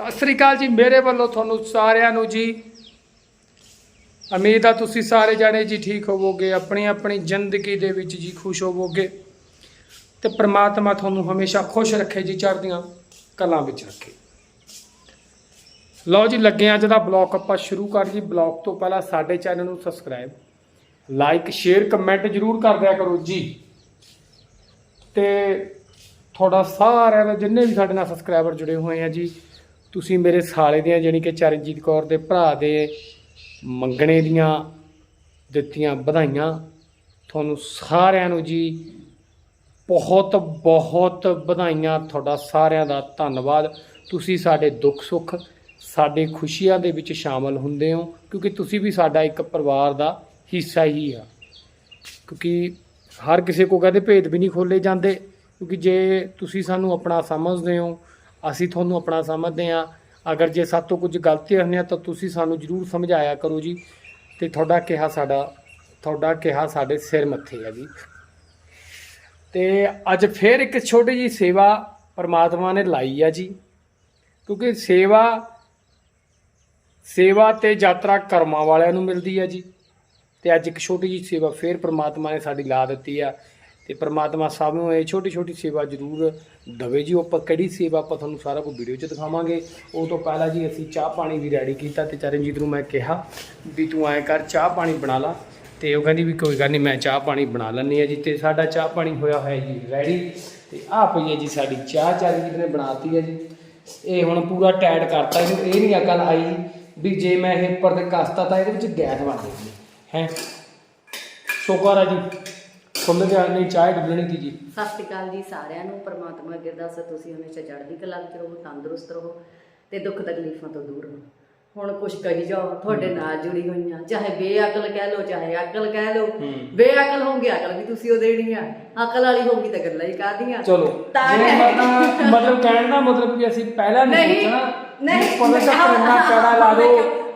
ਸਤਿ ਸ੍ਰੀ ਅਕਾਲ ਜੀ, ਮੇਰੇ ਵੱਲੋਂ ਤੁਹਾਨੂੰ ਸਾਰਿਆਂ ਨੂੰ ਜੀ। ਉਮੀਦ ਆ ਤੁਸੀਂ ਸਾਰੇ ਜਾਣੇ ਜੀ ਠੀਕ ਹੋਵੋਗੇ, ਆਪਣੀ ਆਪਣੀ ਜ਼ਿੰਦਗੀ ਦੇ ਵਿੱਚ ਜੀ ਖੁਸ਼ ਹੋਵੋਗੇ। ਤੇ ਪ੍ਰਮਾਤਮਾ ਤੁਹਾਨੂੰ ਹਮੇਸ਼ਾ ਖੁਸ਼ ਰੱਖੇ ਜੀ, ਚੜ੍ਹਦੀਆਂ ਕਲਾਂ ਵਿੱਚ ਰੱਖੇ। ਲਓ ਜੀ, ਲੱਗੇ ਹਾਂ ਅੱਜ ਦਾ ਬਲੌਗ, ਆਪਾਂ ਸ਼ੁਰੂ ਕਰ ਜੀ। ਬਲੌਗ ਤੋਂ ਪਹਿਲਾਂ ਸਾਡੇ ਚੈਨਲ ਨੂੰ ਸਬਸਕ੍ਰਾਈਬ, ਲਾਈਕ, ਸ਼ੇਅਰ, ਕਮੈਂਟ ਜਰੂਰ ਕਰ ਦਿਆ ਕਰੋ ਜੀ। ਤੇ ਤੁਹਾਡਾ ਸਾਰਿਆਂ ਦਾ ਜਿੰਨੇ ਵੀ ਸਾਡੇ ਨਾਲ ਸਬਸਕ੍ਰਾਈਬਰ ਜੁੜੇ ਹੋਏ ਆ ਜੀ ਤੁਸੀਂ ਮੇਰੇ ਸਾਲੇ ਦੀਆਂ ਜਾਣੀ ਕਿ ਚਰਨਜੀਤ ਕੌਰ ਦੇ ਭਰਾ ਦੇ ਮੰਗਣੇ ਦੀਆਂ ਦਿੱਤੀਆਂ ਵਧਾਈਆਂ, ਤੁਹਾਨੂੰ ਸਾਰਿਆਂ ਨੂੰ ਜੀ ਬਹੁਤ ਬਹੁਤ ਵਧਾਈਆਂ, ਤੁਹਾਡਾ ਸਾਰਿਆਂ ਦਾ ਧੰਨਵਾਦ। ਤੁਸੀਂ ਸਾਡੇ ਦੁੱਖ, ਸੁੱਖ, ਸਾਡੇ ਖੁਸ਼ੀਆਂ ਦੇ ਵਿੱਚ ਸ਼ਾਮਲ ਹੁੰਦੇ ਹੋ, ਕਿਉਂਕਿ ਤੁਸੀਂ ਵੀ ਸਾਡਾ ਇੱਕ ਪਰਿਵਾਰ ਦਾ ਹਿੱਸਾ ਹੀ ਆ। ਕਿਉਂਕਿ ਹਰ ਕਿਸੇ ਕੋ ਕਹਿੰਦੇ ਭੇਦ ਵੀ ਨਹੀਂ ਖੋਲੇ ਜਾਂਦੇ, ਕਿਉਂਕਿ ਜੇ ਤੁਸੀਂ ਸਾਨੂੰ ਆਪਣਾ ਸਮਝਦੇ ਹੋ ਅਸੀਂ ਤੁਹਾਨੂੰ ਆਪਣਾ ਸਮਝਦੇ ਹਾਂ। ਅਗਰ ਜੇ ਸਾਡੇ ਤੋਂ ਕੁਝ ਗਲਤੀਆਂ ਹੋਈਆਂ ਤਾਂ ਤੁਸੀਂ ਸਾਨੂੰ ਜਰੂਰ ਸਮਝਾਇਆ ਕਰੋ ਜੀ। ਤੇ ਤੁਹਾਡਾ ਕਿਹਾ ਸਾਡਾ, ਤੁਹਾਡਾ ਕਿਹਾ ਸਾਡੇ ਸਿਰ ਮੱਥੇ ਆ ਜੀ। ਤੇ ਅੱਜ ਫੇਰ ਇੱਕ ਛੋਟੀ ਜੀ ਸੇਵਾ ਪਰਮਾਤਮਾ ਨੇ ਲਾਈ ਆ ਜੀ। ਕਿਉਂਕਿ ਸੇਵਾ ਸੇਵਾ ਤੇ ਯਾਤਰਾ ਕਰਮਾਂ ਵਾਲਿਆਂ ਨੂੰ ਮਿਲਦੀ ਆ ਜੀ। ਤੇ ਅੱਜ ਇੱਕ ਛੋਟੀ ਜੀ ਸੇਵਾ ਫੇਰ ਪਰਮਾਤਮਾ ਨੇ ਸਾਡੀ ਲਾ ਦਿੱਤੀ ਆ। ਤੇ ਪ੍ਰਮਾਤਮਾ ਸਭ ਨੂੰ ਇਹ ਛੋਟੀ ਛੋਟੀ ਸੇਵਾ ਜ਼ਰੂਰ ਦਵੇ ਜੀ। ਉਹ ਆਪਾਂ ਕਿਹੜੀ ਸੇਵਾ ਆਪਾਂ ਤੁਹਾਨੂੰ ਸਾਰਾ ਕੁਝ ਵੀਡੀਓ 'ਚ ਦਿਖਾਵਾਂਗੇ। ਉਹ ਤੋਂ ਪਹਿਲਾਂ ਜੀ ਅਸੀਂ ਚਾਹ ਪਾਣੀ ਵੀ ਰੈਡੀ ਕੀਤਾ ਤੇ ਚਰਨਜੀਤ ਨੂੰ ਮੈਂ ਕਿਹਾ ਵੀ ਤੂੰ ਐਂ ਕਰ, ਚਾਹ ਪਾਣੀ ਬਣਾ ਲਾ। ਤੇ ਉਹ ਕਹਿੰਦੀ ਵੀ ਕੋਈ ਗੱਲ ਨਹੀਂ, ਮੈਂ ਚਾਹ ਪਾਣੀ ਬਣਾ ਲੈਂਦੀ ਆ ਜੀ। ਤੇ ਸਾਡਾ ਚਾਹ ਪਾਣੀ ਹੋਇਆ ਹੋਇਆ ਜੀ ਰੈਡੀ ਤੇ ਆਹ ਪਈ ਹੈ ਜੀ ਸਾਡੀ ਚਾਹ, ਚਰਨਜੀਤ ਨੇ ਬਣਾਤੀ ਹੈ ਜੀ। ਇਹ ਹੁਣ ਪੂਰਾ ਟਾਈਟ ਕਰਤਾ ਇਹਨੂੰ ਇਹ ਨਹੀਂ ਅਕਲ ਆਈ ਵੀ ਜੇ ਮੈਂ ਇਹ ਉੱਪਰ ਤੇ ਕਸਤਾ ਤਾਂ ਇਹਦੇ ਵਿੱਚ ਗੈਸ ਬਣ ਜਾਊਗੀ। ਹੈ? ਸ਼ੁਕਰ ਆ ਜੀ। ਖੁੱਲ ਗਿਆ ਨਹੀਂ ਚਾਹ ਡੁੱਲਣੀ ਦੀ ਜੀ। ਸਤਿ ਸ਼੍ਰੀ ਅਕਾਲ ਜੀ ਸਾਰਿਆਂ ਨੂੰ ਪਰਮਾਤਮਾ ਅੱਗੇ ਅਰਦਾਸ ਹੈ ਤੁਸੀਂ ਹਮੇਸ਼ਾ ਚੜ੍ਹਦੀ ਕਲਾ ਵਿੱਚ ਰਹੋ ਤੰਦਰੁਸਤ ਰਹੋ ਤੇ ਦੁੱਖ ਤਕਲੀਫਾਂ ਤੋਂ ਦੂਰ ਰਹੋ। ਹੁਣ ਕੁਛ ਕਹੀ ਜਾਓ ਤੁਹਾਡੇ ਨਾਲ ਜੁੜੀ ਹੋਈਆਂ ਚਾਹੇ ਬੇਅਕਲ ਕਹਿ ਲਓ ਚਾਹੇ ਅਕਲ ਕਹਿ ਲਓ ਹੂੰ। ਬੇਅਕਲ ਹੋਊਗੀ ਅਕਲ ਵੀ ਤੁਸੀਂ ਉਹ ਦੇਣੀ ਆ ਅਕਲ ਵਾਲੀ ਹੋਊਗੀ ਤਾਂ ਗੱਲਾਂ ਹੀ ਕਾਹਦੀਆਂ। ਚਲੋ ਤਾਂ ਜੇ ਹੈ। ਮਤਲਬ ਮਤਲਬ ਕਹਿਣ ਦਾ ਮਤਲਬ ਵੀ ਅਸੀਂ ਪਹਿਲਾਂ ਨਹੀਂ ਨਹੀਂ, ਨਹੀਂ, ਕਰਨਾ ਪੈੜਾ ਲਾ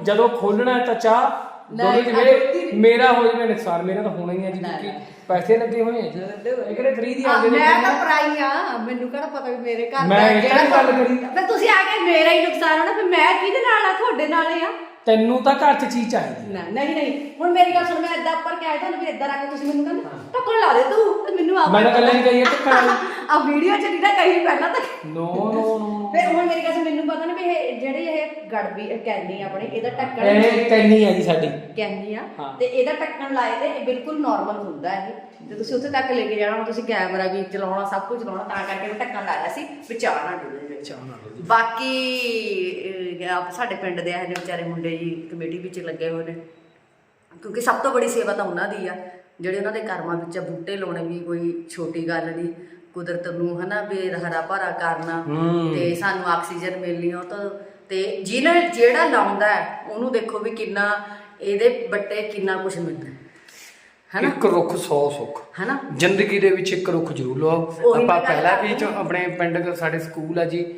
ਜਦੋਂ ਖੋਲਣਾ ਤਾਂ ਚਾਹ ਦੋਨੇ ਨਹੀਂ, ਜਿਵੇਂ ਮੇਰਾ ਹੋ ਜਾਵੇ ਨੁਕਸਾਨ ਮੇਰਾ ਤਾਂ ਹੋਣਾ ਹੀ ਹੈ ਜੀ ਕਿਉਂਕਿ ਪੈਸੇ ਲੱਗੇ ਹੋਏ ਆ ਇਹ ਕਿਹੜੇ ਫ੍ਰੀ ਦੀ ਆਉਂਦੇ ਨੇ ਮੈਂ ਤਾਂ। ਪਰਾਈ ਆ ਮੈਨੂੰ ਕਿਹੜਾ ਪਤਾ ਵੀ ਮੇਰੇ ਘਰ ਮੈਂ ਦਾ ਤਾਂ ਗੱਲ ਕਰੀ। ਫਿਰ ਤੁਸੀਂ ਆ ਕੇ ਮੇਰਾ ਹੀ ਨੁਕਸਾਨ ਹੋਣਾ ਫਿਰ ਮੈਂ ਕਿਹਦੇ ਨਾਲ ਆ ਤੁਹਾਡੇ ਨਾਲ ਆ ਤੈਨੂੰ ਤਾਂ ਘਰ 'ਚ ਚੀਜ਼ ਚਾਹੀਦੀ ਨਾ ਨਹੀਂ ਨਹੀਂ। ਹੁਣ ਮੇਰੀ ਗੱਲ ਸੁਣ ਮੈਂ ਏਦਾਂ ਉੱਪਰ ਕਹਿ ਤੁਹਾਨੂੰ ਵੀ ਏਦਾਂ ਰੱਖ ਤੁਸੀਂ ਮੈਨੂੰ ਕਹਿੰਦੇ ਟੱਕਰ ਲਾ ਦੇ ਤੂੰ ਤੇ ਮੈਨੂੰ ਆਪ ਮੈਂ ਤਾਂ ਗੱਲਾਂ ਹੀ ਕਹੀ ਟੱਕਰ ਵਾਲੀ। ਆ ਵੀਡੀਓ ਚ ਨਹੀਂ ਨਾ ਕਹੀ ਪਹਿਲਾਂ ਤਾਂ। ਨੋ ਨੋ ਨੋ ਫਿਰ ਹੁਣ ਮੇਰੀ ਗੱਲ ਸੁਣ ਮੈਨੂੰ ਪਤਾ ਨਾ ਵੀ ਇਹ ਜਿਹੜੀ ਇਹ ਗੜਬੀ ਕੈਨੀ ਆਪਣੇ ਇਹਦਾ ਢੱਕਣ ਇਹ ਕੈਨੀ ਹੈ ਜੀ ਸਾਡੀ। ਕੈਨੀ ਆ ਹਾਂ। ਤੇ ਇਹਦਾ ਢੱਕਣ ਲਾਏ ਤੇ ਇਹ ਬਿਲਕੁਲ ਨਾਰਮਲ ਹੁੰਦਾ ਇਹ। ਤੇ ਤੁਸੀਂ ਉੱਥੇ ਤੱਕ ਲੈ ਕੇ ਜਾਣਾ ਹੁਣ ਤੁਸੀਂ ਕੈਮਰਾ ਵੀ ਚਲਾਉਣਾ ਸਭ ਕੁਝ ਚਲਾਉਣਾ ਤਾਂ ਕਰਕੇ ਮੈਂ ਢੱਕਣ ਲਾਇਆ ਸੀ ਵੀ ਚਾਹ ਨਾ ਡੁੱਲੇ ਵਿੱਚ ਚਾਹ ਨਾਲ ਜੀ। ਬਾਕੀ ਅਹ, ਆਪ ਸਾਡੇ ਪਿੰਡ ਦੇ ਇਹੋ ਜਿਹੇ ਵਿਚਾਰੇ ਮੁੰਡੇ ਜੀ ਕਮੇਟੀ ਵਿੱਚ ਲੱਗੇ ਹੋਏ ਨੇ ਕਿਉਂਕਿ ਸਭ ਤੋਂ ਬੜੀ ਸੇਵਾ ਤਾਂ ਉਹਨਾਂ ਦੀ ਆ ਜਿਹੜੇ ਉਹਨਾਂ ਦੇ ਕਰਮਾਂ ਵਿੱਚ ਆ, ਬੂਟੇ ਲਾਉਣੇ ਵੀ ਕੋਈ ਛੋਟੀ ਗੱਲ ਨਹੀਂ ਕੁਦਰਤ ਨੂੰ ਹਨਾ ਵੀ ਹਰਾ ਭਰਾ ਕਰਨਾ। ਤੇ ਸਾਨੂੰ ਆਕਸੀਜਨ ਮਿਲਣੀ ਉਹ ਤਾਂ ਤੇ ਜਿਹਨੇ ਜਿਹੜਾ ਲਾਉਂਦਾ ਹੈ, ਉਹਨੂੰ ਦੇਖੋ ਵੀ ਕਿੰਨਾ ਇਹਦੇ ਬੱਟੇ ਕਿੰਨਾ ਕੁਝ ਮਿਲਦਾ ਹੈ। ਹਨਾ? ਇੱਕ ਰੁੱਖ 100 ਸੁੱਖ। ਹਨਾ? ਜ਼ਿੰਦਗੀ ਦੇ ਵਿੱਚ ਇੱਕ ਰੁੱਖ ਜ਼ਰੂਰ ਲਓ। ਉਹੀ ਆਪਾਂ ਮੈਂ ਗੱਲ ਪਹਿਲਾਂ ਵੀ ਚ- ਆਪਣੇ ਪਿੰਡ ਦੇ ਸਾਡੇ ਸਕੂਲ ਆ ਜੀ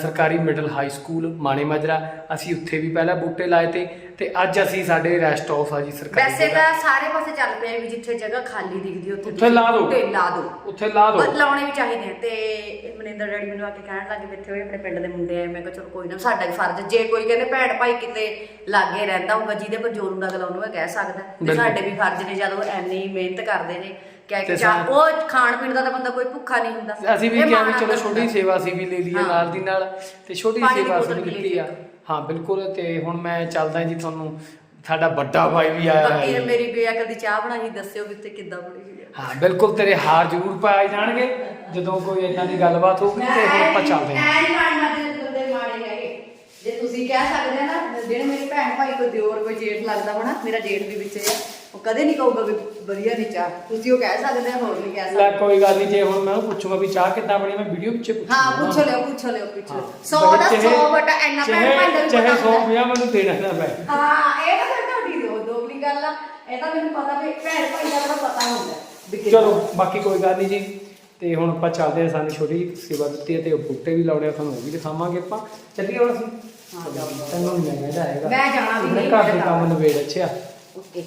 ਸਰਕਾਰੀ middle high school Mane Majra. ਅਸੀਂ ਉੱਥੇ ਵੀ ਪਹਿਲਾਂ ਬੂਟੇ ਲਾਏ ਤੇ ਤੇ ਅੱਜ ਅਸੀਂ ਸਾਡੇ ਰੈਸਟ ਹਾਊਸ ਆ ਜੀ ਸਰਕਾਰੀ ਵੈਸੇ। ਤਾਂ ਸਾਰੇ ਪਾਸੇ ਚੱਲ ਪਿਆ ਵੀ ਜਿੱਥੇ ਜਗ੍ਹਾ ਖਾਲੀ ਦਿਖਦੀ ਉੱਥੇ ਲਾ ਦਿਓ। ਬੂਟੇ ਲਾ ਦਿਓ। ਉੱਥੇ ਲਾ ਦਿਓ। ਲਾਉਣੇ ਵੀ ਚਾਹੀਦੇ ਆ। ਤੇ ਮਨਿੰਦਰ ਡੈਡੀ ਮੈਨੂੰ ਆ ਕੇ ਕਹਿਣ ਲੱਗੇ ਵੀ ਇੱਥੇ ਹੋਏ ਆਪਣੇ ਪਿੰਡ ਦੇ ਮੁੰਡੇ ਆਏ ਮੈਂ ਕਿਹਾ ਚਲੋ ਕੋਈ ਨਾ ਸਾਡਾ ਵੀ ਫਰਜ਼ ਜੇ ਕੋਈ ਕਹਿੰਦੇ ਭੈਣ ਭਾਈ ਕਿਤੇ ਲਾਗੇ ਰਹਿੰਦਾ ਹੋਊਗਾ ਜਿਹਦੇ ਪਰ ਜੋਰ ਹੁੰਦਾ ਅਗਲਾ ਉਹਨੂੰ ਇਹ ਕਹਿ ਸਕਦਾ। ਤੇ ਬਿਲਕੁਲ। ਸਾਡੇ ਵੀ ਫਰਜ਼ ਨੇ ਜਦੋਂ ਐਨੀ ਮਿਹਨਤ ਕਰਦੇ ਨੇ। ਕਿ ਤੇ ਉਹ ਖਾਣ ਪੀਣ ਦਾ ਤਾਂ ਬੰਦਾ ਕੋਈ ਭੁੱਖਾ ਨਹੀਂ ਹੁੰਦਾ। ਅਸੀਂ ਵੀ ਇਹ ਕਿਹਾ ਵੀ ਮਾਣ ਚਲੋ ਦਾ ਛੋਟੀ ਹੁੰਦਾ। ਸੇਵਾ ਅਸੀਂ ਵੀ ਲੈ ਲਈਏ ਹਾਂ। ਨਾਲ ਦੀ ਨਾਲ ਤੇ ਛੋਟੀ ਪਾਣੀ ਦੀ ਸੇਵਾ ਬੋਤਲ ਅਸੀਂ ਵੀ ਦਿੱਤੀ ਆ। ਹਾਂ ਬਿਲਕੁਲ ਤੇ ਹੁਣ ਮੈਂ ਚੱਲਦਾ ਜੀ ਤੁਹਾਨੂੰ ਸਾਡਾ ਵੱਡਾ ਭਾਈ ਵੀ ਆਇਆ ਬਾਕੀ ਹੋਇਆ ਇਹ ਜੀ। ਮੇਰੀ ਬੇਅਕਲ ਦੀ ਚਾਹ ਬਣਾਈ ਦੱਸਿਓ ਵੀ ਤੇ ਕਿੱਦਾਂ ਬਣੀ ਹੋਈ ਹੈ ਹਾਂ ਬਿਲਕੁਲ ਤੇਰੇ ਹਾਰ ਜ਼ਰੂਰ ਪਾਏ ਜਾਣਗੇ। ਜਦੋਂ ਕੋਈ ਇਦਾਂ ਦੀ ਗੱਲਬਾਤ ਹੋਊਗੀ ਤੇ ਹੁਣ ਆਪਾਂ ਚੱਲਦੇ ਹਾਂ। ਐ ਨਹੀਂ ਮਾਣ ਮਾਰਦੇ ਨੇ ਬੰਦੇ ਮਾੜੇ ਹੈਗੇ। ਜੇ ਤੁਸੀਂ ਕਹਿ ਸਕਦੇ ਆ ਨਾ ਜਿਹੜੇ ਮੇਰੇ ਭੈਣ ਭਾਈ ਕੋਈ ਦਿਓਰ ਕੋਈ ਜੇਠ ਲੱਗਦਾ ਹੋਣਾ ਮੇਰਾ ਜੇਠ ਵੀ ਵਿੱਚ ਹੈ ਉਹ ਕਦੇ ਨਹੀਂ ਕਹੂਗਾ ਵੀ ਵਧੀਆ ਨਹੀਂ ਚਾਹ। ਤੁਸੀਂ ਉਹ ਕਹਿ ਸਕਦੇ ਆ ਹੋਰ ਨਹੀਂ ਕਹਿ ਲੈ ਸਕਦੇ ਕੋਈ ਗੱਲ ਨਹੀਂ ਜੇ ਹੁਣ ਮੈਂ ਉਹਨੂੰ ਪੁੱਛੂਗਾ ਵੀ ਚਾਹ ਕਿੱਦਾਂ ਬਣੀ ਮੈਂ ਵੀਡੀਓ ਪਿੱਛੇ ਪੁੱਛੂਗਾ। ਹਾਂ ਪੁੱਛ ਲਿਓ ਪੁੱਛ ਲਿਓ ਪੁੱਛ ਲਿਓ। ਹਾਂ। 100 ਦਾ ਚਾਹੇ- 100 ਬਟਾ ਇੰਨਾ ਭੈਣ ਭਾਈ ਦਾ ਵੀ ਚਾਹੇ ਪਤਾ 100 ਹੁੰਦਾ। ਪੰਜਾਹ ਮੈਨੂੰ ਦੇਣਾ ਨਾ ਪਏ ਹਾਂ ਇਹ ਤਾਂ ਫਿਰ ਤੁਹਾਡੀ ਦੋ ਦੋਗਲੀ ਗੱਲ ਆ। ਇਹ ਤਾਂ ਮੈਨੂੰ ਪਤਾ ਵੀ ਭੈਣ ਭਾਈ ਦਾ ਤਾਂ ਪਤਾ ਹੁੰਦਾ ਵੀ ਕਿੱਦਾਂ। ਚਲੋ ਬਾਕੀ ਕੋਈ ਗੱਲ ਨਹੀਂ ਜੀ। ਤੇ ਹੁਣ ਆਪਾਂ ਚੱਲਦੇ ਹਾਂ ਸਾਨੂੰ ਛੋਟੀ ਜਿਹੀ ਸੇਵਾ ਦਿੱਤੀ ਹੈ ਤੇ ਉਹ ਬੂਟੇ ਵੀ ਲਾਉਣੇ ਆ ਤੁਹਾਨੂੰ ਉਹ ਵੀ ਦਿਖਾਵਾਂਗੇ ਆਪਾਂ। ਚੱਲੀਏ ਹੁਣ ਅਸੀਂ। ਹਾਂ, ਜਾਓ। ਤੈਨੂੰ ਨਹੀਂ ਕਹਿੰਦਾ ਹੈਗਾ। ਮੈਂ ਜਾਣਾ ਵੀ ਨਹੀਂ, ਘਰ ਦੇ ਮੈਂ ਕੰਮ ਨਵੇੜ ਅੱਛਾ। ਓਕੇ।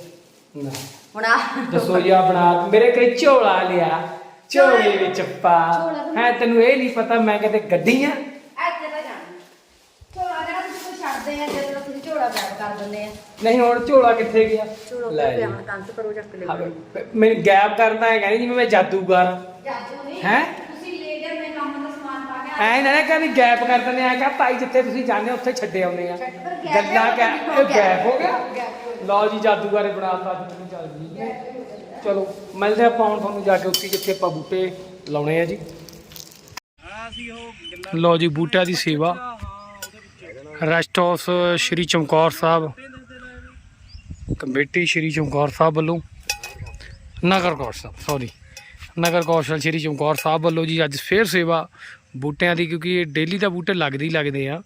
ਹੁਣ ਆ ਦੱਸੋ ਜੀ ਆ ਬਣਾ। ਮੇਰੇ ਕਈ ਝੋਲਾ ਲਿਆ। ਝੋਲੇ ਵਿੱਚ ਪਾ। ਝੋਲਾ ਤਾਂ- ਹੈ ਤੈਨੂੰ ਇਹ ਨਹੀਂ ਪਤਾ ਮੈਂ ਕਿਤੇ ਗੱਡੀ ਆ। ਇੱਥੇ ਤਾਂ ਜਾਣਾ। ਕਰਦੇ ਆ ਜਦੋਂ ਤੁਸੀਂ ਝੋਲਾ ਪੈਕ ਕਰ ਦਿੰਦੇ ਆ। ਨਹੀਂ ਹੁਣ ਝੋਲਾ ਕਿੱਥੇ ਗਿਆ? ਲੈ ਜੀ। ਕਰੋ ਚੱਕ ਲੈ। ਮੈਨੂੰ ਗੈਪ ਕਰਨਾ ਹੈ ਕਹਿੰਦੀ ਜਿਵੇਂ ਮੈਂ ਜਾਦੂਗਰ। ਨਹੀਂ ਹੈਂ? ਤੁਸੀਂ ਲੈ ਕੇ ਮੈਂ ਕੰਮ ਦਾ ਸਮਾਨ ਪਾ ਕੇ ਐ ਨਾ ਨਾ ਕਹਿੰਦੀ ਗੈਪ ਕਰ ਦਿੰਦੇ ਆ, ਕਹਾ ਭਾਈ ਜਿੱਥੇ ਤੁਸੀਂ ਜਾਂਦੇ ਹੋ, ਉੱਥੇ ਛੱਡੇ ਆਉਂਦੇ ਆ। ਗੱਲਾਂ ਹੋ ਇਹ ਗੈਪ ਹੋ ਗਿਆ। ਲਓ ਜੀ, ਜਾਦੂਗਰੇ ਬਣਾਤਾ, ਅੱਜ ਮੈਨੂੰ ਚੱਲ ਜੀ ਚਲੋ, ਮਿਲਦੇ ਆਪਾਂ ਹੁਣ ਤੁਹਾਨੂੰ ਜਾ ਕੇ ਉੱਥੇ ਜਿੱਥੇ ਆਪਾਂ ਬੂਟੇ ਲਾਉਣੇ ਆ ਜੀ। ਲਓ ਜੀ, ਬੂਟਿਆਂ ਦੀ ਸੇਵਾ। Rest house Shri Chamkaur Sahib. Committee Shri Chamkaur Sahib ਵੱਲੋਂ। ਨਗਰ ਕੌਂਸਲ ਸੌਰੀ ਨਗਰ ਕੌਂਸਲ ਸ਼੍ਰੀ ਚਮਕੌਰ ਸਾਹਿਬ ਵੱਲੋਂ ਜੀ, ਅੱਜ ਫੇਰ ਸੇਵਾ ਬੂਟਿਆਂ ਦੀ ਕਿਉਂਕਿ ਡੇਲੀ ਤਾਂ ਬੂਟੇ ਲੱਗਦੇ ਹੀ ਲੱਗਦੇ ਆ।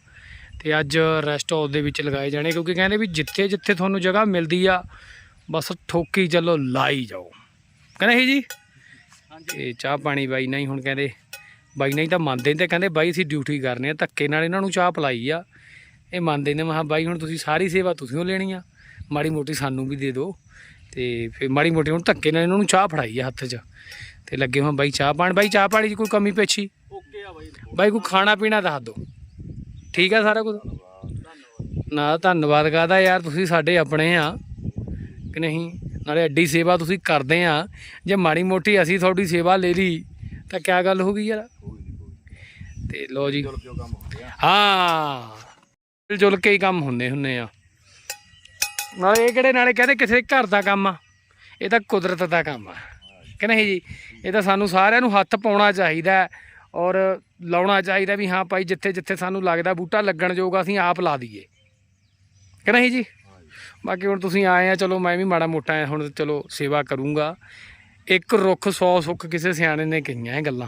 ਤੇ ਅੱਜ ਰੈਸਟ ਹਾਊਸ ਦੇ ਵਿੱਚ ਲਗਾਏ ਜਾਣੇ ਕਿਉਂਕਿ ਕਹਿੰਦੇ ਵੀ ਜਿੱਥੇ ਜਿੱਥੇ ਤੁਹਾਨੂੰ ਜਗ੍ਹਾ ਮਿਲਦੀ ਆ ਬਸ ਠੋਕੀ ਚੱਲੋ ਲਾਈ ਜਾਓ। ਕਹਿੰਦੇ ਸੀ ਜੀ? ਤੇ ਚਾਹ ਪਾਣੀ ਬਾਈ ਨਹੀਂ ਹੁਣ ਕਹਿੰਦੇ ਬਾਈ ਨਹੀਂ ਤਾਂ ਮੰਨਦੇ ਨੀ ਤੇ ਕਹਿੰਦੇ ਬਾਈ ਅਸੀਂ ਡਿਊਟੀ ਕਰਨੇ ਆ ਧੱਕੇ ਨਾਲ ਇਹਨਾਂ ਨੂੰ ਚਾਹ ਪਲਾਈ ਆ। ਇਹ ਮੰਨਦੇ ਨੇ ਮਹਾ ਬਾਈ ਹੁਣ ਤੁਸੀਂ ਸਾਰੀ ਸੇਵਾ ਤੁਸੀਂ ਓ ਲੈਣੀ ਆ ਮਾੜੀ ਮੋਟੀ ਸਾਨੂੰ ਵੀ ਦੇ ਦਿਓ ਤੇ ਫਿਰ ਮਾੜੀ ਮੋਟੀ ਹੁਣ ਧੱਕੇ ਨਾਲ ਇਹਨਾਂ ਨੂੰ ਚਾਹ ਫੜਾਈ ਆ ਹੱਥ 'ਚ। ਤੇ ਲੱਗੇ ਹਾਂ ਬਾਈ ਚਾਹ ਪਾਣ ਬਾਈ ਚਾਹ ਪਾਣੀ 'ਚ ਕੋਈ ਕਮੀ ਪੇਛੀ ਆ ਬਾਈ ਬਾਈ ਕੋਈ ਖਾਣਾ ਪੀਣਾ ਦੱਸ ਦਿਓ। ਠੀਕ ਆ ਸਾਰਾ ਕੁਝ? ਨਾ, ਧੰਨਵਾਦ ਕਾਹਦਾ ਯਾਰ, ਤੁਸੀਂ ਸਾਡੇ ਆਪਣੇ ਆ, ਕਿ ਨਹੀਂ? ਨਾਲੇ ਐਡੀ ਸੇਵਾ ਤੁਸੀਂ ਕਰਦੇ ਆ। ਜੇ ਮਾੜੀ ਮੋਟੀ ਅਸੀਂ ਤੁਹਾਡੀ ਸੇਵਾ ਲੈ ਲਈ, ਤਾਂ ਕਿਆ ਗੱਲ ਹੋ ਗਈ ਯਾਰ? ਤੇ ਲੋ ਜੀ। ਹਾਂ ਮਿਲ ਜੁਲ ਕੇ ਹੀ ਕੰਮ ਹੁੰਦੇ ਹੁੰਨੇ ਆ। ਨਾਲੇ ਇਹ ਕਿਹੜੇ ਨਾਲੇ ਕਹਿੰਦੇ ਕਿਸੇ ਘਰ ਦਾ ਕੰਮ ਆ? ਇਹ ਤਾਂ ਕੁਦਰਤ ਦਾ ਕੰਮ ਆ। ਕਿ ਨਹੀਂ ਜੀ? ਇਹ ਤਾਂ ਸਾਨੂੰ ਸਾਰਿਆਂ ਨੂੰ ਹੱਥ ਪਾਉਣਾ ਚਾਹੀਦਾ। ਔਰ ਲਾਉਣਾ ਚਾਹੀਦਾ ਵੀ ਹਾਂ ਭਾਈ ਜਿੱਥੇ ਜਿੱਥੇ ਸਾਨੂੰ ਲੱਗਦਾ ਬੂਟਾ ਲੱਗਣ ਜੋਗਾ ਅਸੀਂ ਆਪ ਲਾ ਦਈਏ। ਕਿ ਨਹੀਂ ਜੀ? ਬਾਕੀ ਹੁਣ ਤੁਸੀਂ ਆਏ ਆ ਚਲੋ ਮੈਂ ਵੀ ਮਾੜਾ ਮੋਟਾ ਹੁਣ ਚਲੋ ਸੇਵਾ ਕਰੂੰਗਾ। ਇੱਕ ਰੁੱਖ 100 ਸੁੱਖ ਕਿਸੇ ਸਿਆਣੇ ਨੇ ਕਹੀਆਂ ਇਹ ਗੱਲਾਂ।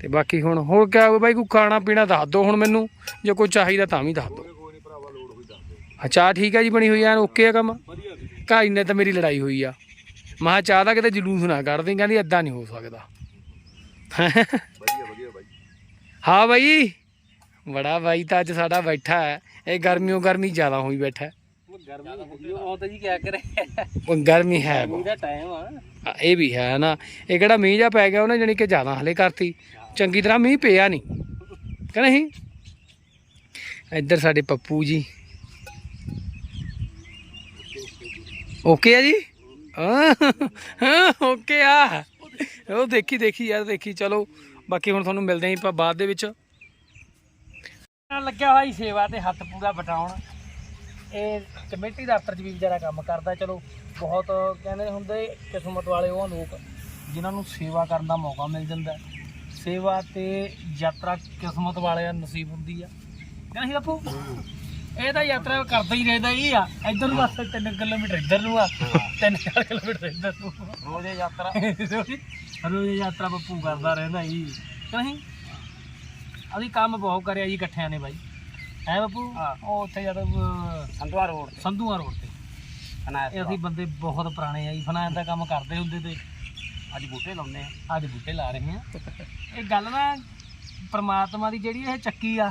ਤੇ ਬਾਕੀ ਹੁਣ ਹੋਰ ਕਿਆ ਹੋਵੇ ਬਾਈ ਕੋਈ ਖਾਣਾ ਪੀਣਾ ਦੱਸ ਦਿਓ ਹੁਣ ਮੈਨੂੰ ਜੇ ਕੋਈ ਚਾਹੀਦਾ ਤਾਂ ਵੀ ਦੱਸ ਦਿਓ। ਚਾਹ ਠੀਕ ਹੈ ਜੀ ਬਣੀ ਹੋਈ ਐਨ ਓਕੇ ਆ ਕੰਮ? ਕਾਈ ਨੇ ਤਾਂ ਮੇਰੀ ਲੜਾਈ ਹੋਈ ਆ। ਮਹਾ ਚਾਹ ਦਾ ਕਿਤੇ ਜਲੂਸ ਨਾ ਕੱਢਦੀ ਕਹਿੰਦੀ ਐਦਾਂ ਨਹੀਂ ਹੋ ਸਕਦਾ। ਵਧੀਆ ਵਧੀਆ ਬਾਈ। ਹਾਂ ਬਾਈ। ਬੜਾ ਬਾਈ ਤਾਂ ਅੱਜ ਸਾਡਾ ਬੈਠਾ ਹੈ। ਇਹ ਗਰਮੀਓ ਗਰਮੀ ਜ਼ਿਆਦਾ ਹੋਈ ਬੈਠਾ ਹੈ। ਗਰਮੀ ਉਹ ਤਾਂ ਜੀ ਕਿਆ ਕਰੇ। ਉਹ ਗਰਮੀ ਹੈ ਬਹੁਤ। ਦਾ ਟਾਈਮ ਆ। ਹਾਂ, ਇਹ ਵੀ ਹੈ ਨਾ। ਇਹ ਕਿਹੜਾ ਮੀਂਹ ਜਾ ਪੈ ਗਿਆ ਉਹਨੇ ਜਾਣੀ ਕਿ ਜ਼ਿਆਦਾ ਹਲੇ ਕਰਤੀ। ਚੰਗੀ ਤਰ੍ਹਾਂ ਮੀਂਹ ਪਿਆ ਨਹੀਂ ਕਿ ਨਹੀਂ? ਇੱਧਰ ਸਾਡੇ ਪੱਪੂ ਜੀ। ਓਕੇ ਆ ਜੀ? ਹਾਂ ਓਕੇ ਆ। ਉਹ ਦੇਖੀ ਦੇਖੀ ਯਾਰ, ਦੇਖੀ। ਚਲੋ, ਬਾਕੀ ਹੁਣ ਤੁਹਾਨੂੰ ਮਿਲਦੇ ਆਂ ਆਪਾਂ ਬਾਅਦ ਦੇ ਵਿੱਚ। ਲੱਗਿਆ ਹੋਇਆ ਜੀ ਸੇਵਾ ਤੇ ਹੱਥ ਪੂਰਾ ਬਟਾਉਣ ਇਹ ਕਮੇਟੀ ਦਫ਼ਤਰ 'ਚ ਵੀ ਵਿਚਾਰਾ ਕੰਮ ਕਰਦਾ, ਚਲੋ, ਬਹੁਤ ਕਹਿੰਦੇ ਹੁੰਦੇ ਕਿਸਮਤ ਵਾਲੇ ਉਹ ਲੋਕ, ਜਿਨ੍ਹਾਂ ਨੂੰ ਸੇਵਾ ਕਰਨ ਦਾ ਮੌਕਾ ਮਿਲ ਜਾਂਦਾ। ਸੇਵਾ ਤੇ ਯਾਤਰਾ ਕਿਸਮਤ ਵਾਲਿਆਂ ਨੂੰ ਨਸੀਬ ਹੁੰਦੀ ਆ। ਕਹਿੰਦਾ ਸੀ ਬਾਪੂ ਇਹ ਤਾਂ ਯਾਤਰਾ ਕਰਦਾ ਹੀ ਰਹਿੰਦਾ ਹੀ ਆ। ਇੱਧਰ ਨੂੰ ਬਸ 3 ਕਿਲੋਮੀਟਰ ਇੱਧਰ ਨੂੰ ਆ 3 ਕਿਲੋਮੀਟਰ ਇੱਧਰ ਨੂੰ ਰੋਜ਼ ਯਾਤਰਾ। ਰੋਜ਼ ਯਾਤਰਾ ਬੱਪੂ ਕਰਦਾ ਰਹਿੰਦਾ ਹੀ। ਨਹੀਂ ਅਸੀਂ ਕੰਮ ਬਹੁਤ ਕਰਿਆ ਜੀ ਇਕੱਠਿਆਂ ਨੇ ਬਾਈ। ਹੈ ਬੱਪੂ। ਉਹ ਉੱਥੇ ਜਦ ਸੰਤਵਾ ਰੋਡ ਤੇ। ਸੰਧੂਆਂ ਰੋਡ ਤੇ। ਇਹ ਅਸੀਂ ਬੰਦੇ ਬਹੁਤ ਪੁਰਾਣੇ ਆ ਜੀ। ਫਨਾਇਨ ਦਾ ਕੰਮ ਕਰਦੇ ਹੁੰਦੇ ਤੇ। ਅੱਜ ਬੂਟੇ ਲਾਉਂਦੇ ਆ। ਅੱਜ ਬੂਟੇ ਲਾ ਰਹੇ ਆ। ਇਹ ਗੱਲ ਨਾ ਪ੍ਰਮਾਤਮਾ ਦੀ ਜਿਹੜੀ ਇਹ ਚੱਕੀ ਆ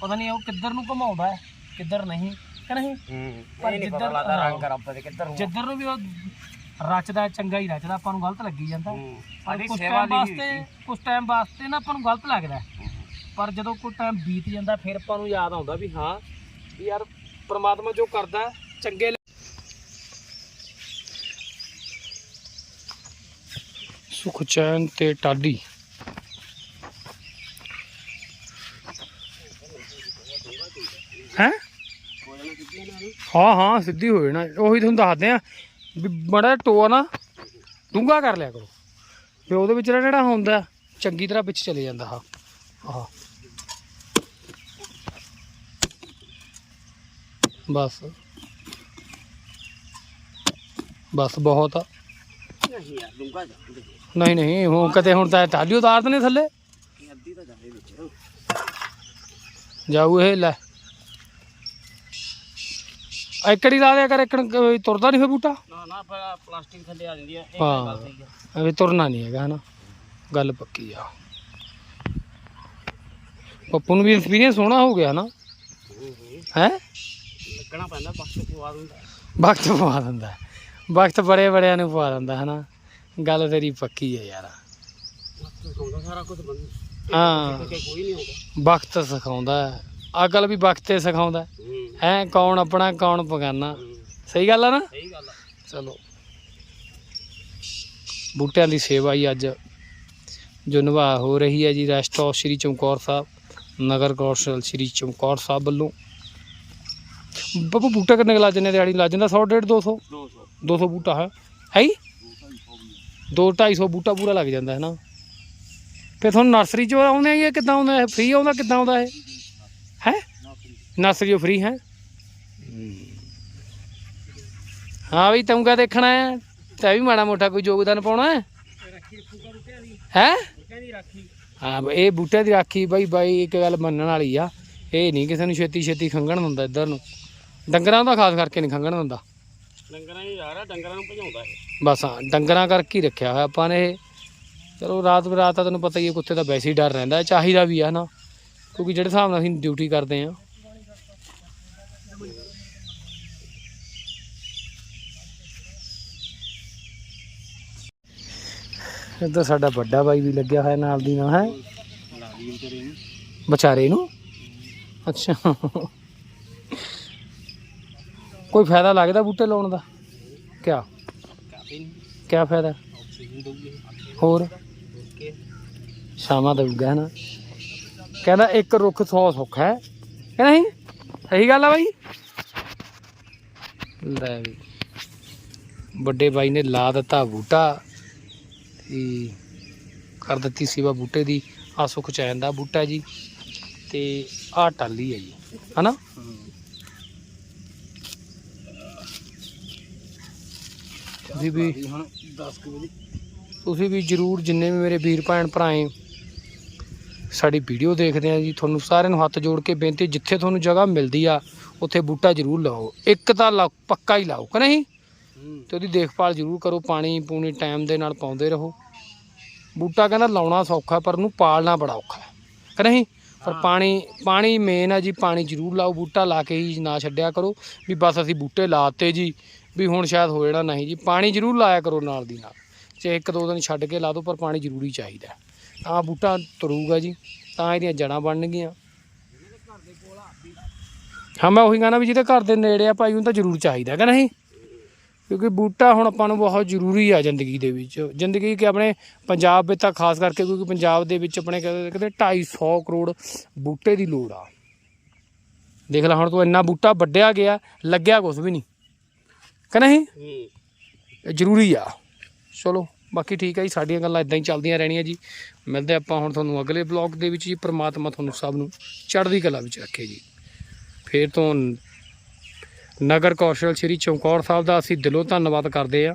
ਪਤਾ ਨਹੀਂ ਉਹ ਕਿੱਧਰ ਨੂੰ ਘੁਮਾਉਂਦਾ ਹੈ। ਕਿੱਧਰ ਨਹੀਂ ਕਿ ਨਹੀਂ? ਹੂੰ ਪਰ ਇਹ ਨਹੀਂ ਜਿੱਧਰ- ਲੱਗਦਾ ਰੰਗ। ਰੱਬ ਦੇ ਕਿੱਧਰ ਜਿੱਧਰ ਨੂੰ ਵੀ ਉਹ ਰਚਦਾ ਚੰਗਾ ਹੀ ਰਚਦਾ ਆਪਾਂ ਨੂੰ ਗਲਤ ਲੱਗੀ ਜਾਂਦਾ। ਹੂੰ ਪਰ ਸਾਡੀ ਕੁਝ ਸੇਵਾ ਟਾਈਮ ਵਾਸਤੇ ਕੁਝ ਟਾਈਮ ਵਾਸਤੇ ਨਾ ਆਪਾਂ ਨੂੰ ਗਲਤ ਲੱਗਦਾ। ਹੈ। ਪਰ ਜਦੋਂ ਕੋਈ ਟਾਈਮ ਬੀਤ ਜਾਂਦਾ ਫਿਰ ਆਪਾਂ ਨੂੰ ਯਾਦ ਆਉਂਦਾ ਵੀ ਹਾਂ ਵੀ ਯਾਰ ਪ੍ਰਮਾਤਮਾ ਜੋ ਕਰਦਾ ਹੈ, ਚੰਗੇ ਲਈ- ਸੁਖ ਚੈਨ ਤੇ ਟਾਡੀ ਹੈ ਹਾਂ ਹਾਂ, ਸਿੱਧੀ ਹੋ ਜਾਣਾ ਉਹੀ ਤੁਹਾਨੂੰ ਦੱਸਦੇ ਆ ਵੀ ਬੜਾ ਟੋਆ ਨਾ ਡੂੰਗਾ ਕਰ ਲਿਆ ਕਰੋ। ਵੀ ਉਹਦੇ ਵਿੱਚ ਜਿਹੜਾ ਹੁੰਦਾ, ਚੰਗੀ ਤਰ੍ਹਾਂ ਵਿੱਚ ਚਲੇ ਜਾਂਦਾ ਹਾਂ ਆਹ। ਬਸ। ਬਸ ਬਹੁਤ ਆ। ਨਹੀਂ ਯਾਰ ਲੂੰਗਾ ਨਹੀਂ ਨਹੀਂ ਹੁਣ ਕਦੇ ਹੁਣ ਤਾਂ ਟਾਲੀ ਉਤਾਰ ਦਨੇ ਥੱਲੇ। ਅੱਧੀ ਤਾਂ ਜਾਵੇ ਵਿੱਚ ਜਾਊ ਇਹ ਲੈ। ਐਕੜੀ ਲਾ ਦਿਆ ਕਰ ਐਕੜ ਤੁਰਦਾ ਨਹੀਂ ਫੇ ਬੂਟਾ? ਨਾ ਨਾ ਪਲਾਸਟਿਕ ਥੱਲੇ ਆ ਜਾਂਦੀ ਆ ਇਹ। ਗੱਲ ਸਹੀ ਆ। ਐਵੇਂ ਤੁਰਨਾ ਨਹੀਂ ਹੈਗਾ ਹਨਾ? ਗੱਲ ਪੱਕੀ ਆ। ਪੱਪੂ ਨੂੰ ਵੀ ਐਕਸਪੀਰੀਅੰਸ ਹੋਣਾ ਹੋ ਗਿਆ ਨਾ ਹੈ? ਲੱਗਣਾ ਪੈਂਦਾ ਵਕਤ ਪਵਾ ਦਿੰਦਾ। ਹੈ। ਵਕਤ ਬੜੇ ਬੜਿਆਂ ਨੂੰ ਪਵਾ ਦਿੰਦਾ ਹਨਾ? ਗੱਲ ਤੇਰੀ ਪੱਕੀ ਹੈ ਯਾਰ। ਸਿਖਾਉਂਦਾ ਸਾਰਾ ਕੁਝ ਬੰਦ। ਹਾਂ। ਕੋਈ ਨਹੀਂ ਆਉਂਦਾ। ਵਕਤ ਸਿਖਾਉਂਦਾ। ਹੈ, ਅਕਲ ਵੀ ਵਕਤ ਤੇ ਸਿਖਾਉਂਦਾ। ਹੂੰ। ਹੈ ਕੌਣ ਆਪਣਾ ਕੌਣ ਪਗਾਨਾ ਹੂੰ। ਸਹੀ ਗੱਲ ਆ ਨਾ? ਸਹੀ ਗੱਲ ਆ। ਚਲੋ। ਬੂਟਿਆਂ ਦੀ ਸੇਵਾ ਹੀ ਅੱਜ ਜੋ ਨਿਭਾ ਹੋ ਰਹੀ ਹੈ ਜੀ। ਰੈਸਟ ਹਾਊਸ ਸ਼੍ਰੀ ਚਮਕੌਰ ਸਾਹਿਬ ਨਗਰ ਕੌਂਸਲ ਸ਼੍ਰੀ ਚਮਕੌਰ ਸਾਹਿਬ ਵੱਲੋਂ। ਬੱਬੂ ਬੂਟਾ ਕਿੰਨੇ ਕੁ ਲੱਗ ਜਾਂਦੇ ਦਿਹਾੜੀ? ਲੱਗ ਜਾਂਦਾ 100 150 200 200 200 ਬੂਟਾ ਹੈ? ਹੈ ਹੀ 2 250 ਬੂਟਾ ਪੂਰਾ ਲੱਗ ਜਾਂਦਾ ਹੈ ਨਾ? ਫਿਰ ਤੁਹਾਨੂੰ ਨਰਸਰੀ ਚੋਂ ਆਉਂਦੇ ਆ ਇਹ ਕਿੱਦਾਂ ਆਉਂਦਾ ਇਹ? ਫ੍ਰੀ ਆਉਂਦਾ ਕਿੱਦਾਂ ਆਉਂਦਾ ਇਹ? ਹੈ ਨਰਸਰੀ ਉਹ ਫ੍ਰੀ ਹੈ? ਹਾਂ ਵੀ ਤੂੰ ਕਾ ਦੇਖਣਾ ਹੈ? ਤੈ ਵੀ ਮਾੜਾ ਮੋਟਾ ਕੋਈ ਯੋਗਦਾਨ ਪਾਉਣਾ ਹੈ? ਹੈ? ਹਾਂ ਇਹ ਬੂਟੇ ਦੀ ਰਾਖੀ ਬਾਈ ਬਾਈ ਇੱਕ ਗੱਲ ਮੰਨਣ ਵਾਲੀ ਆ। ਇਹ ਨਹੀਂ ਕਿਸੇ ਨੂੰ ਛੇਤੀ ਛੇਤੀ ਖੰਗਣ ਦਿੰਦਾ ਇੱਧਰ ਨੂੰ। ਡੰਗਰਾਂ ਦਾ ਖਾਸ ਕਰਕੇ ਨਹੀਂ ਖੰਗਣ ਦਿੰਦਾ। ਡੰਗਰਾਂ ਹੀ ਜਾ ਰਿਹਾ ਡੰਗਰਾਂ ਨੂੰ ਭਜਾਉਂਦਾ ਇਹ। ਬਸ ਹਾਂ ਡੰਗਰਾਂ ਕਰਕੇ ਹੀ ਰੱਖਿਆ ਹੋਇਆ ਆਪਾਂ ਨੇ ਇਹ। ਚਲੋ ਰਾਤ ਬਰਾਤ ਤਾਂ ਤੈਨੂੰ ਪਤਾ ਹੀ ਹੈ ਕੁੱਤੇ ਦਾ ਵੈਸੇ ਹੀ ਡਰ ਰਹਿੰਦਾ ਚਾਹੀਦਾ ਵੀ ਆ ਨਾ ਕਿਉਂਕਿ ਜਿਹੜੇ ਹਿਸਾਬ ਨਾਲ ਅਸੀਂ ਡਿਊਟੀ ਕਰਦੇ ਆ। ਇੱਧਰ ਸਾਡਾ ਵੱਡਾ ਬਾਈ ਵੀ ਲੱਗਿਆ ਹੋਇਆ ਨਾਲ ਦੀ ਨਾਲ, ਹੈ। ਵਿਚਾਰੇ ਨੂੰ? ਅੱਛਾ। ਕੋਈ ਫਾਇਦਾ ਲੱਗਦਾ ਬੂਟੇ ਲਾਉਣ ਦਾ? ਕਿਆ? ਕਿਆ ਫਾਇਦਾ? ਆਕਸੀਜਨ ਦਊਗੀ ਹੋਰ? ਕੇ ਸ਼ਾਮਾਂ ਦਊਗਾ ਨਾ? ਕਹਿੰਦਾ ਇੱਕ ਰੁੱਖ 100 ਸੁੱਖ ਹੈ। ਕਿ ਨਹੀਂ? ਸਹੀ ਗੱਲ ਆ ਬਾਈ। ਲੈ ਵੀ। ਵੱਡੇ ਬਾਈ ਨੇ ਲਾ ਦਿੱਤਾ ਬੂਟਾ। ਤੇ ਕਰ ਦਿੱਤੀ ਸੇਵਾ ਬੂਟੇ ਦੀ। ਆ ਸੁੱਖ ਚੈਨ ਦਾ ਬੂਟਾ ਜੀ। ਤੇ ਆ ਟਾਲੀ ਹੈ ਜੀ। ਹਨਾ? ਤੁਸੀਂ ਵੀ ਹੁਣ 10 ਕੁ ਵਜੇ। ਤੁਸੀਂ ਵੀ ਜਰੂਰ ਜਿੰਨੇ ਵੀ ਮੇਰੇ ਵੀਰ ਭੈਣ ਭਰਾਏ ਸਾਡੀ ਵੀਡੀਓ ਦੇਖਦੇ ਆ ਜੀ। ਤੁਹਾਨੂੰ ਸਾਰਿਆਂ ਨੂੰ ਹੱਥ ਜੋੜ ਕੇ ਬੇਨਤੀ ਜਿੱਥੇ ਤੁਹਾਨੂੰ ਜਗ੍ਹਾ ਮਿਲਦੀ ਆ ਉੱਥੇ ਬੂਟਾ ਜਰੂਰ ਲਾਓ। ਇੱਕ ਤਾਂ ਪੱਕਾ ਹੀ ਲਾਓ ਕਿ ਨਹੀਂ? ਤੇ ਉਹਦੀ ਦੇਖਭਾਲ ਜਰੂਰ ਕਰੋ ਪਾਣੀ ਪੂਣੀ ਟਾਈਮ ਦੇ ਨਾਲ ਪਾਉਂਦੇ ਰਹੋ। ਬੂਟਾ ਕਹਿੰਦਾ ਲਾਉਣਾ ਸੌਖਾ ਪਰ ਉਹਨੂੰ ਪਾਲਣਾ ਬੜਾ ਔਖਾ ਹੈ। ਨਹੀਂ? ਪਰ ਹਾਂ। ਪਾਣੀ ਪਾਣੀ ਮੇਨ ਆ ਜੀ ਪਾਣੀ ਜਰੂਰ ਲਾਓ ਬੂਟਾ ਲਾ ਕੇ ਹੀ ਨਾ ਛੱਡਿਆ ਕਰੋ। ਵੀ ਬਸ ਅਸੀਂ ਬੂਟੇ ਲਾਤੇ ਜੀ ਵੀ ਹੁਣ ਸ਼ਾਇਦ ਹੋ ਜਾਣਾ ਨਹੀਂ ਜੀ। ਪਾਣੀ ਜਰੂਰ ਲਾਇਆ ਕਰੋ ਨਾਲ ਦੀ ਨਾਲ। ਚਾਹੇ ਇੱਕ ਦੋ ਦਿਨ ਛੱਡ ਕੇ ਲਾ ਦਿਓ ਪਰ ਪਾਣੀ ਜ਼ਰੂਰੀ ਚਾਹੀਦਾ ਹੈ। ਤਾਂ ਬੂਟਾ ਤਰੂਗਾ ਜੀ ਤਾਂ ਇਹਦੀਆਂ ਜੜਾਂ ਬਣਨਗੀਆਂ ਹਾਂ ਮੈਂ ਉਹੀ ਕਹਿੰਦਾ ਵੀ ਜਿਹਦੇ ਘਰ ਦੇ ਨੇੜੇ ਆ ਭਾਈ ਉਹਨੂੰ ਤਾਂ ਜ਼ਰੂਰ ਚਾਹੀਦਾ ਕਿ ਨਹੀਂ? ਕਿਉਂਕਿ ਬੂਟਾ ਹੁਣ ਆਪਾਂ ਨੂੰ ਬਹੁਤ ਜ਼ਰੂਰੀ ਆ ਜ਼ਿੰਦਗੀ ਦੇ ਵਿੱਚ। ਜ਼ਿੰਦਗੀ ਕਿ ਆਪਣੇ ਪੰਜਾਬ ਵਿੱਚ ਤਾਂ ਖਾਸ ਕਰਕੇ ਕਿਉਂਕਿ ਪੰਜਾਬ ਦੇ ਵਿੱਚ ਆਪਣੇ ਕਹਿੰਦੇ ਕਹਿੰਦੇ 250 ਕਰੋੜ ਬੂਟੇ ਦੀ ਲੋੜ ਆ। ਦੇਖ ਲੈ ਹੁਣ ਤੂੰ ਇੰਨਾ ਬੂਟਾ ਵੱਢਿਆ ਗਿਆ ਲੱਗਿਆ ਕੁਝ ਵੀ ਨਹੀਂ। ਕਿ ਨਹੀਂ? ਜ਼ਰੂਰੀ ਆ। ਚਲੋ ਬਾਕੀ ਠੀਕ ਹੈ ਜੀ ਸਾਡੀਆਂ ਗੱਲਾਂ ਇਦਾਂ ਹੀ ਚੱਲਦੀਆਂ ਰਹਿਣੀਆਂ ਜੀ। ਮਿਲਦੇ ਆਪਾਂ ਹੁਣ ਤੁਹਾਨੂੰ ਅਗਲੇ ਬਲੌਗ ਦੇ ਵਿੱਚ ਜੀ ਪ੍ਰਮਾਤਮਾ ਤੁਹਾਨੂੰ ਸਭ ਨੂੰ ਚੜ੍ਹਦੀ ਕਲਾ ਵਿੱਚ ਰੱਖੇ ਜੀ। ਫੇਰ ਤੋਂ ਨਗਰ ਕੌਸ਼ਲ ਸ਼੍ਰੀ ਚੌਂਕੌਰ ਸਾਹਿਬ ਦਾ ਅਸੀਂ ਦਿਲੋਂ ਧੰਨਵਾਦ ਕਰਦੇ ਆ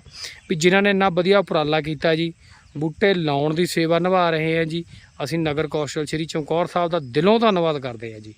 ਵੀ ਜਿਨ੍ਹਾਂ ਨੇ ਇੰਨਾ ਵਧੀਆ ਉਪਰਾਲਾ ਕੀਤਾ ਜੀ, ਬੂਟੇ ਲਾਉਣ ਦੀ ਸੇਵਾ ਨਿਭਾ ਰਹੇ ਆ ਜੀ। ਅਸੀਂ ਨਗਰ ਕੌਸ਼ਲ ਸ਼੍ਰੀ ਚੌਂਕੌਰ ਸਾਹਿਬ ਦਾ ਦਿਲੋਂ ਧੰਨਵਾਦ ਕਰਦੇ ਆ ਜੀ।